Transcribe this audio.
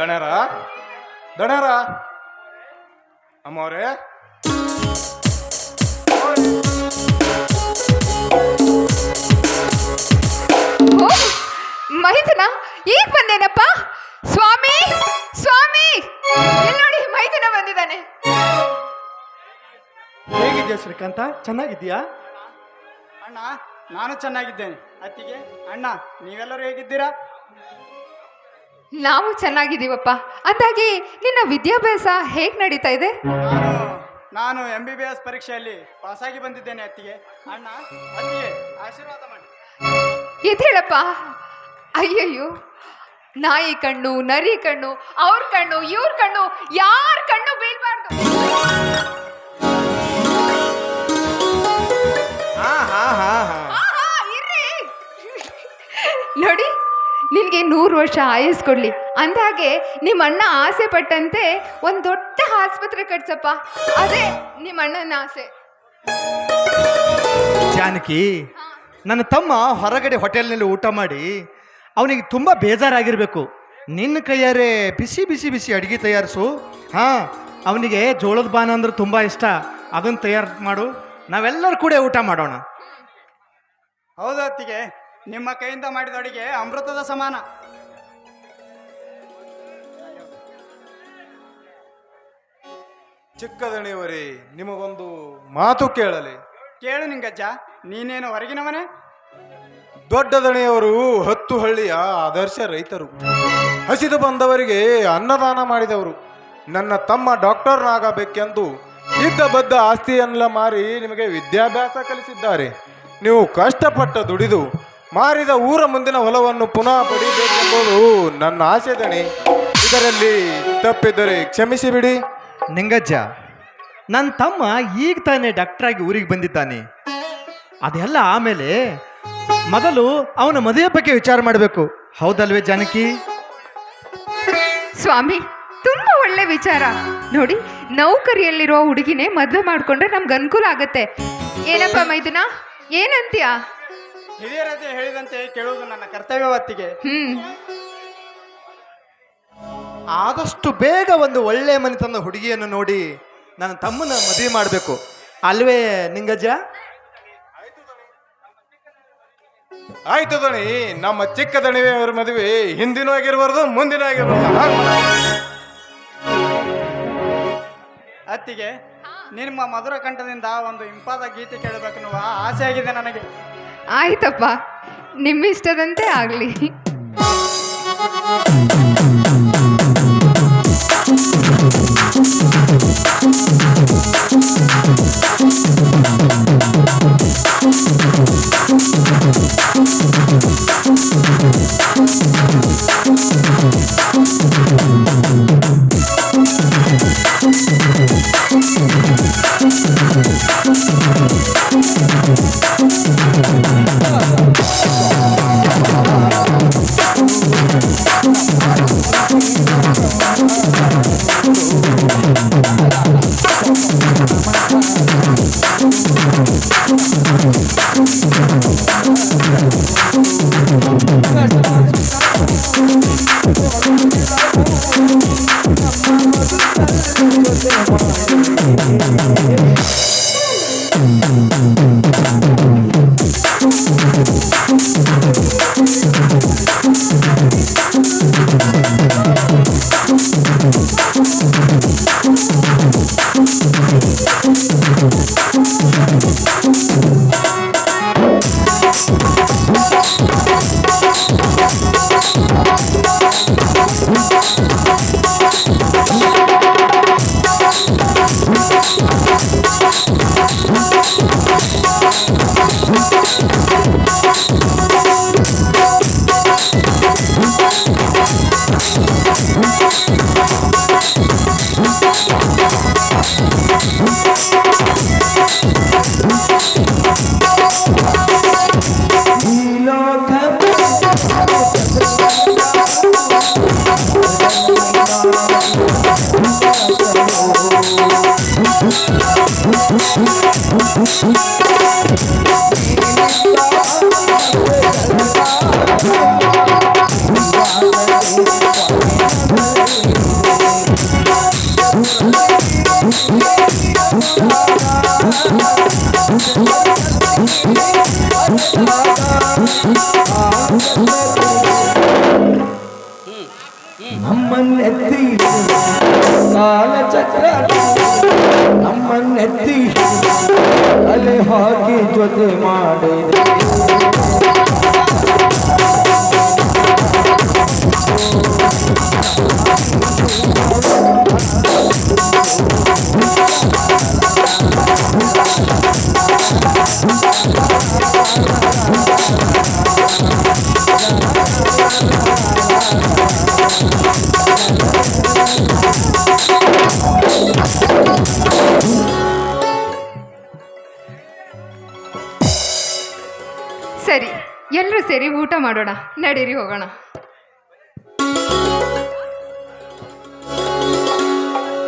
ದಣ್ಯರ ದಣ್ಯರ ಅಮ್ಮವ್ರೆ? ಮೈದನ ಈಗ ಬಂದೇನಪ್ಪ? ಸ್ವಾಮಿ ಸ್ವಾಮಿ! ಇಲ್ಲಿ ನೋಡಿ ಮೈದನ ಬಂದಿದ್ದಾನೆ. ಹೇಗಿದ್ಯಾ ಶ್ರೀಕಾಂತ? ಚೆನ್ನಾಗಿದ್ಯಾ ಅಣ್ಣ ನಾನು ಚೆನ್ನಾಗಿದ್ದೇನೆ. ಅತ್ತಿಗೆ ಅಣ್ಣ ನೀವೆಲ್ಲರೂ ಹೇಗಿದ್ದೀರಾ? ನಾವು ಚೆನ್ನಾಗಿದ್ದೀವಪ್ಪ. ಅಂದಾಗಿ ನಿನ್ನ ವಿದ್ಯಾಭ್ಯಾಸ ಹೇಗ್ ನಡೀತಾ ಇದೆ? ನಾನು ಎಂ ಬಿ ಬಿ ಎಸ್ ಪರೀಕ್ಷೆಯಲ್ಲಿ ಪಾಸಾಗಿ ಬಂದಿದ್ದೇನೆ ಅತ್ತಿಗೆ. ಅಣ್ಣ ಅತ್ತಿಗೆ ಆಶೀರ್ವಾದ ಮಾಡಿ. ಎದ್ದೇಳಪ್ಪ ಅಯ್ಯಯ್ಯೋ. ನಾಯಿ ಕಣ್ಣು ನರಿ ಕಣ್ಣು ಅವ್ರ ಕಣ್ಣು ಇವ್ರ ಕಣ್ಣು ಯಾರ ಕಣ್ಣು ಬೀಳ್ಬಾರ್ದು? ಹಾ ಹಾ ಹಾ ಹಾ. ಆಹಾ, ಇರ್ರಿ. ನೋಡಿ. ನಿನ್ಗೆ ನೂರು ವರ್ಷ ಆಯಸ್ ಕೊಡ್ಲಿ. ಅಂದಾಗೆ ನಿಮ್ಮ ಅಣ್ಣ ಆಸೆ ಪಟ್ಟಂತೆ ಒಂದು ದೊಡ್ಡ ಆಸ್ಪತ್ರೆ ಕಟ್ಸಪ್ಪ. ಅದೇ ನಿಮ್ಮ ಅಣ್ಣನ ಆಸೆ. ಜಾನಕಿ ನನ್ನ ತಮ್ಮ ಹೊರಗಡೆ ಹೋಟೆಲ್ನಲ್ಲಿ ಊಟ ಮಾಡಿ ಅವನಿಗೆ ತುಂಬ ಬೇಜಾರಾಗಿರಬೇಕು. ನಿನ್ನ ಕೈಯಾರೆ ಬಿಸಿ ಬಿಸಿ ಬಿಸಿ ಅಡುಗೆ ತಯಾರಿಸು. ಹಾಂ ಅವನಿಗೆ ಜೋಳದ ಬಾನ ಅಂದ್ರೆ ತುಂಬ ಇಷ್ಟ. ಅದನ್ನು ತಯಾರು ಮಾಡು. ನಾವೆಲ್ಲರೂ ಕೂಡ ಊಟ ಮಾಡೋಣ. ಹೌದಾ ಅತ್ತಿಗೆ. ನಿಮ್ಮ ಕೈಯಿಂದ ಮಾಡಿದ ಅಡಿಗೆ ಅಮೃತದ ಸಮಾನ. ಚಿಕ್ಕ ದಣಿಯವರೇ ನಿಮಗೊಂದು ಮಾತು ಕೇಳಲಿ. ಕೇಳು ನಿಂಗಜ್ಜ ನೀನೇನು ಹೊರಗಿನವನೇ? ದೊಡ್ಡ ದಣಿಯವರು ಹತ್ತು ಹಳ್ಳಿಯ ಆದರ್ಶ ರೈತರು. ಹಸಿದು ಬಂದವರಿಗೆ ಅನ್ನದಾನ ಮಾಡಿದವರು. ನನ್ನ ತಮ್ಮ ಡಾಕ್ಟರ್ನಾಗಬೇಕೆಂದು ಇದ್ದ ಬದ್ದ ಆಸ್ತಿಯನ್ನೆಲ್ಲ ಮಾರಿ ನಿಮಗೆ ವಿದ್ಯಾಭ್ಯಾಸ ಕಲಿಸಿದ್ದಾರೆ. ನೀವು ಕಷ್ಟಪಟ್ಟ ದುಡಿದು ಮಾರಿದ ಊರ ಮುಂದಿನ ಹೊಲವನ್ನು ಪುನಃ ಪಡೆಯಬೇಕೆಂಬುದು ನನ್ನ ಆಸೆ ದಣಿ. ಇದರಲ್ಲಿ ತಪ್ಪಿದ್ದರೆ ಕ್ಷಮಿಸಿ ಬಿಡಿ. ನಿಂಗಜ್ಜ ನನ್ನ ತಮ್ಮ ಈಗ ತಾನೇ ಡಾಕ್ಟ್ರಾಗಿ ಊರಿಗೆ ಬಂದಿದ್ದಾನೆ. ಅದೆಲ್ಲ ಆಮೇಲೆ ಮೊದಲು ಅವನ ಮದುವೆ ಬಗ್ಗೆ ವಿಚಾರ ಮಾಡಬೇಕು. ಹೌದಲ್ವೇ ಜಾನಕಿ? ಸ್ವಾಮಿ ತುಂಬಾ ಒಳ್ಳೆ ವಿಚಾರ. ನೋಡಿ ನೌಕರಿಯಲ್ಲಿರುವ ಹುಡುಗಿನೇ ಮದುವೆ ಮಾಡ್ಕೊಂಡ್ರೆ ನಮ್ಗೆ ಅನುಕೂಲ ಆಗತ್ತೆ. ಏನಪ್ಪ ಮೈದುನ? ಏನಂತೀಯ? ಹಿರಿಯರದೇ ಹೇಳಿದಂತೆ ಕೇಳುವುದು ನನ್ನ ಕರ್ತವ್ಯವತ್ತಿಗೆ ಹ್ಮ್. ಆದಷ್ಟು ಬೇಗ ಒಂದು ಒಳ್ಳೆ ಮನೆತನದ ಹುಡುಗಿಯನ್ನು ನೋಡಿ ನನ್ನ ತಮ್ಮನ ಮದುವೆ ಮಾಡಬೇಕು. ಅಲ್ವೇ ನಿಂಗಜ್ಜ? ಆಯ್ತು ದಣಿ ನಮ್ಮ ಚಿಕ್ಕ ದಣಿವೆಯವರ ಮದುವೆ ಹಿಂದಿನೂ ಆಗಿರಬಾರ್ದು ಮುಂದಿನ ಆಗಿರಬಾರ್ದು. ಅತ್ತಿಗೆ ನಿಮ್ಮ ಮಧುರ ಕಂಠದಿಂದ ಒಂದು ಇಂಪಾದ ಗೀತೆ ಕೇಳಬೇಕನ್ನುವ ಆಸೆ ಆಗಿದೆ ನನಗೆ. ಆಯ್ತಪ್ಪ. ನಿಮ್ಮಿಷ್ಟದಂತೆ ಆಗ್ಲಿ. Don't say the అమ్మన్నెత్తి కాలచక్ర ನಮ್ಮನ್ನೆತ್ತಿ ಅಲೆ ಹಾಕಿ ಜೊತೆ ಮಾಡಿದೆ. ಸರಿ ಎಲ್ಲರೂ ಸೇರಿ ಊಟ ಮಾಡೋಣ. ನಡೀರಿ ಹೋಗೋಣ.